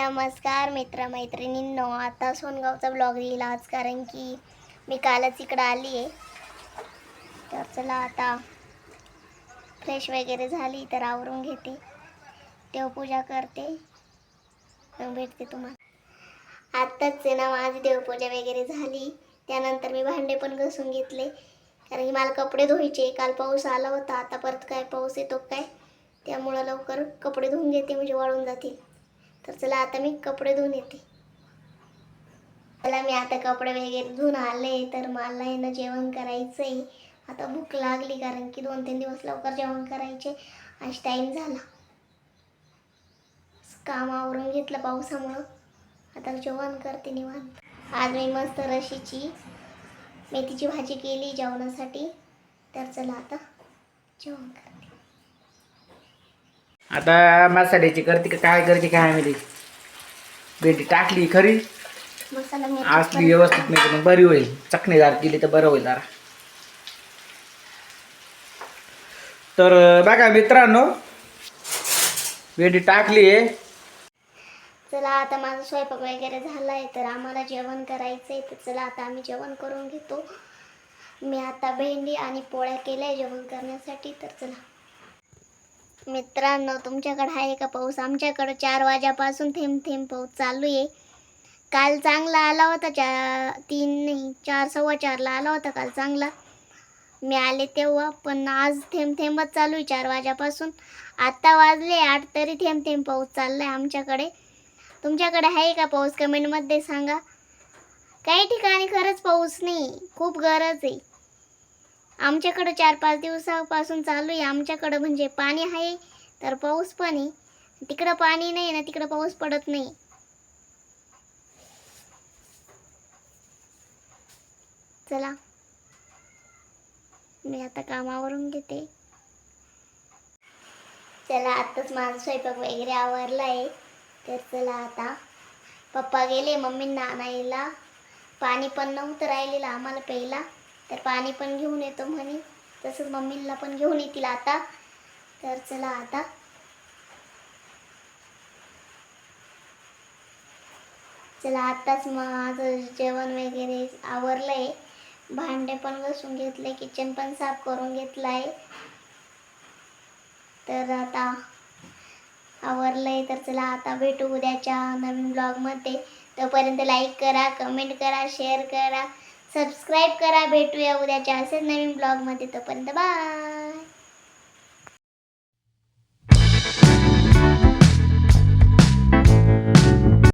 नमस्कार मित्रमैत्रिणींनो आता सोनगावचा ब्लॉग येईल आज कारण की मी कालच इकडं आली आहे. तर चला आता फ्रेश वगैरे झाली तर आवरून घेते. देवपूजा करते. मग भेटते तुम्हाला. आत्ताच आहे ना माझी देवपूजा वगैरे झाली. त्यानंतर मी भांडे पण घसून घेतले. कारण की मला कपडे धुवायचे काल पाऊस आला होता. आता परत काय पाऊस येतो काय? त्यामुळं लवकर कपडे धुवून घेते. म्हणजे वाळून जातील. तर चला आता मी कपडे धुवून येते. चला मी आता कपडे वगैरे धुवून आले तर मला आहे ना जेवण करायचं आहे आता भूक लागली कारण की दोन तीन दिवस लवकर जेवण करायचे. आज टाईम झाला. काम आवरून घेतलं पावसामुळं. आता जेवण करते निवांत. आज मी मस्त रशीची मेथीची भाजी केली जेवणासाठी. तर चला आता जेवण करते आता मसाल्याची करते का काय करते काय माहिती भेंडी टाकली खरी. मी असली व्यवस्थित नाही मग बरी होईल. चटणीदार केली तर बरं होईल जरा. तर बघा मित्रांनो भेंडी टाकली आहे. चला आता माझा स्वयंपाक वगैरे झाला आहे तर आम्हाला जेवण करायचं आहे तर चला आता आम्ही जेवण करून घेतो. मी आता भेंडी आणि पोळ्या केल्या जेवण करण्यासाठी तर चला. मित्रांनो तुमच्याकडे आहे का पाऊस? आमच्याकडं चार वाजेपासून थेंब थेंब पाऊस चालू आहे. काल चांगला आला होता चा तीन नाही चार सव्वा चारला आला होता काल चांगला. मी आले तेव्हा पण आज थेंब थेंबच चालू आहे चार वाज्यापासून आत्ता वाजले आठ तरी थेंब थेंब पाऊस चालला आहे आमच्याकडे. तुमच्याकडे आहे का पाऊस? कमेंटमध्ये सांगा. काही ठिकाणी खरंच पाऊस नाही खूप गरज आहे. आमच्याकडं चार पाच दिवसापासून चालू आहे. आमच्याकडं म्हणजे पाणी आहे तर पाऊस पण आहे. तिकडं पाणी नाही ना तिकडं पाऊस पडत नाही. चला. मी आता कामावरून घेते. चला आत्ताच माझा स्वयंपाक वगैरे आवरला आहे तर चला आता. पप्पा गेले मम्मींना आणायला पाणी पण नव्हतं राहिलेलं आम्हाला प्यायला. तर पाणी पण घेऊन येतो म्हणे. तसंच मम्मीला पण घेऊन येतील आता. तर चला आता. चला आताच माझं जेवण वगैरे आवरलं आहे भांडे पण घसून घेतले किचन पण साफ करून घेतलं आहे तर आता आवरलंय. तर चला आता भेटू उद्याच्या नवीन ब्लॉगमध्ये तोपर्यंत लाईक करा कमेंट करा शेअर करा. सबस्क्राईब करा भेटूया उद्याच्या असेच नवीन ब्लॉगमध्ये. तोपर्यंत बाय